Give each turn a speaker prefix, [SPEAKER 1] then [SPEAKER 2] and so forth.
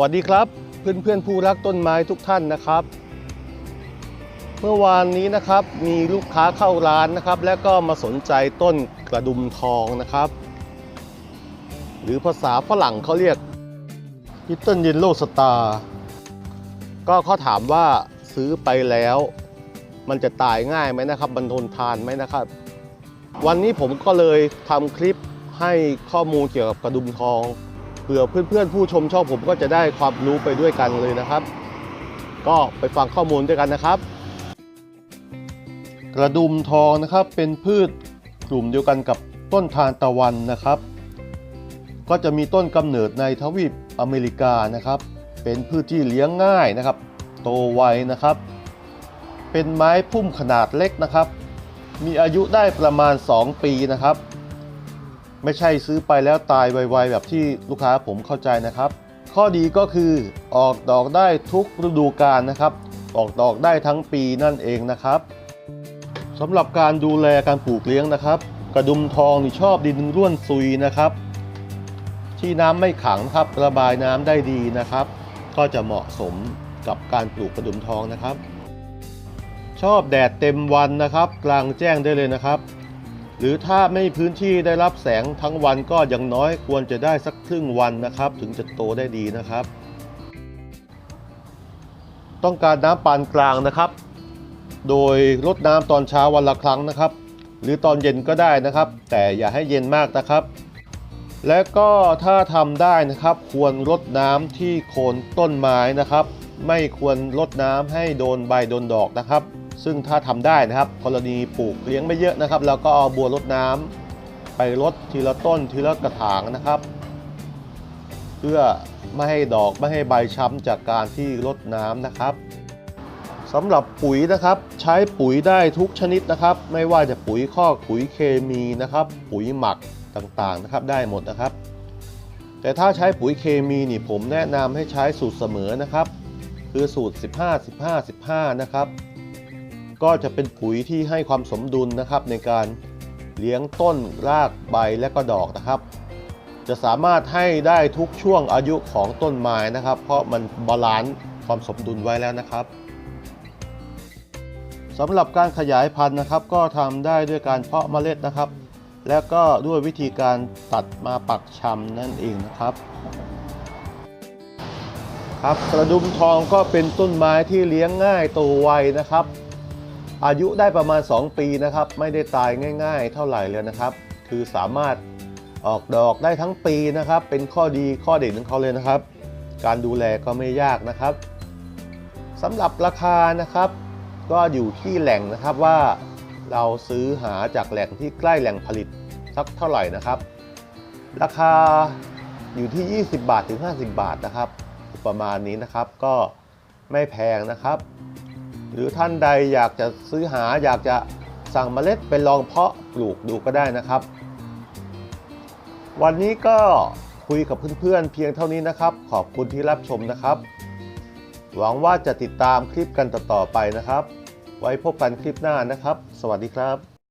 [SPEAKER 1] วัสดีครับเพื่อนเพื่อนผู้รักต้นไม้ทุกท่านนะครับ เมื่อวานนี้นะครับมีลูกค้าเข้าร้านนะครับ แล้วก็มาสนใจต้นกระดุมทองนะครับ หรือภาษาฝรั่งเขาเรียก Little Yellow Star ก็เขาถามว่าซื้อไปแล้ว มันจะตายง่ายไหมนะครับมันทนทานไหมนะครับ วันนี้ผมก็เลยทำคลิปให้ข้อมูลเกี่ยวกับกระดุมทอง เผื่อเพื่อนๆผู้ชมชอบผมก็จะได้ความรู้ไปด้วยกันเลยนะครับ ก็ไปฟังข้อมูลด้วยกันนะครับ กระดุมทองนะครับเป็นพืชกลุ่มเดียวกันกับต้นทานตะวันนะครับ ก็จะมีต้นกำเนิดในทวีปอเมริกานะครับ เป็นพืชที่เลี้ยงง่ายนะครับ โตไวนะครับ เป็นไม้พุ่มขนาดเล็กนะครับ มีอายุได้ประมาณ 2 ปีนะครับ ไม่ใช่ซื้อไปแล้วตายไวๆแบบที่ลูกค้าผมเข้าใจนะครับ ข้อดีก็คือออกดอกได้ทุกฤดูกาลนะครับ ออกดอกได้ทั้งปีนั่นเองนะครับสำหรับการดูแลการปลูกเลี้ยงนะครับ กระดุมทองนี่ชอบดินร่วนซุยนะครับ ที่น้ำไม่ขังครับระบายน้ำได้ดีนะครับ ก็จะเหมาะสมกับการปลูกกระดุมทองนะครับ ชอบแดดเต็มวันนะครับ กลางแจ้งได้เลยนะครับ หรือถ้าไม่มีพื้นที่ได้รับแสงทั้งวันก็อย่างน้อยควรจะได้สักครึ่งวันนะครับ ถึงจะโตได้ดีนะครับ ต้องการน้ำปานกลางนะครับ โดยรดน้ำตอนเช้าวันละครั้งนะครับ หรือตอนเย็นก็ได้นะครับ แต่อย่าให้เย็นมากนะครับ และก็ถ้าทำได้นะครับควรรดน้ำที่โคนต้นไม้นะครับ ไม่ควรรดน้ำให้โดนใบโดนดอกนะครับ ซึ่งถ้าทำได้นะครับกรณีปลูกเลี้ยงไม่เยอะนะครับ แล้วก็เอาบัวรดน้ำไปรดทีละต้นทีละกระถางนะครับ เพื่อไม่ให้ดอกไม่ให้ใบช้ำจากการที่รดน้ำนะครับสำหรับปุ๋ยนะครับ ใช้ปุ๋ยได้ทุกชนิดนะครับ ไม่ว่าจะปุ๋ยคอกปุ๋ยเคมีนะครับ ปุ๋ยหมักต่างๆนะครับ ได้หมดนะครับ แต่ถ้าใช้ปุ๋ยเคมีนี่ผมแนะนำให้ใช้สูตรเสมอนะครับ คือสูตร 15 15 15 นะครับ ก็จะเป็นปุ๋ยที่ให้ความสมดุลนะครับในการเลี้ยงต้นรากใบและก็ดอกนะครับ จะสามารถให้ได้ทุกช่วงอายุของต้นไม้นะครับ เพราะมันบาลานซ์ความสมดุลไว้แล้วนะครับสำหรับการขยายพันธุ์นะครับ ก็ทำได้ด้วยการเพาะเมล็ดนะครับ แล้วก็ด้วยวิธีการตัดมาปักชำนั่นเองนะครับครับกระดุมทองก็เป็นต้นไม้ที่เลี้ยงง่ายโตไวนะครับ อายุได้ประมาณ 2 ปีนะครับ ไม่ได้ตายง่าย ๆ เท่าไหร่เลยนะครับ คือสามารถออกดอกได้ทั้งปีนะครับ เป็นข้อดีข้อเด่นของเขาเลยนะครับ การดูแลก็ไม่ยากนะครับสำหรับราคานะครับ ก็อยู่ที่แหล่งนะครับว่าเราซื้อหาจากแหล่งที่ใกล้แหล่งผลิตสักเท่าไหร่นะครับ ราคาอยู่ที่ 20 บาทถึง 50 บาทนะครับ ประมาณนี้นะครับก็ไม่แพงนะครับ หรือท่านใดอยากจะซื้อหาอยากจะสั่งเมล็ดไปลองเพาะปลูกดูก็ได้นะครับ วันนี้ก็คุยกับเพื่อนๆเพียงเท่านี้นะครับ ขอบคุณที่รับชมนะครับ หวังว่าจะติดตามคลิปกันต่อๆไปนะครับ ไว้พบกันคลิปหน้านะครับ สวัสดีครับ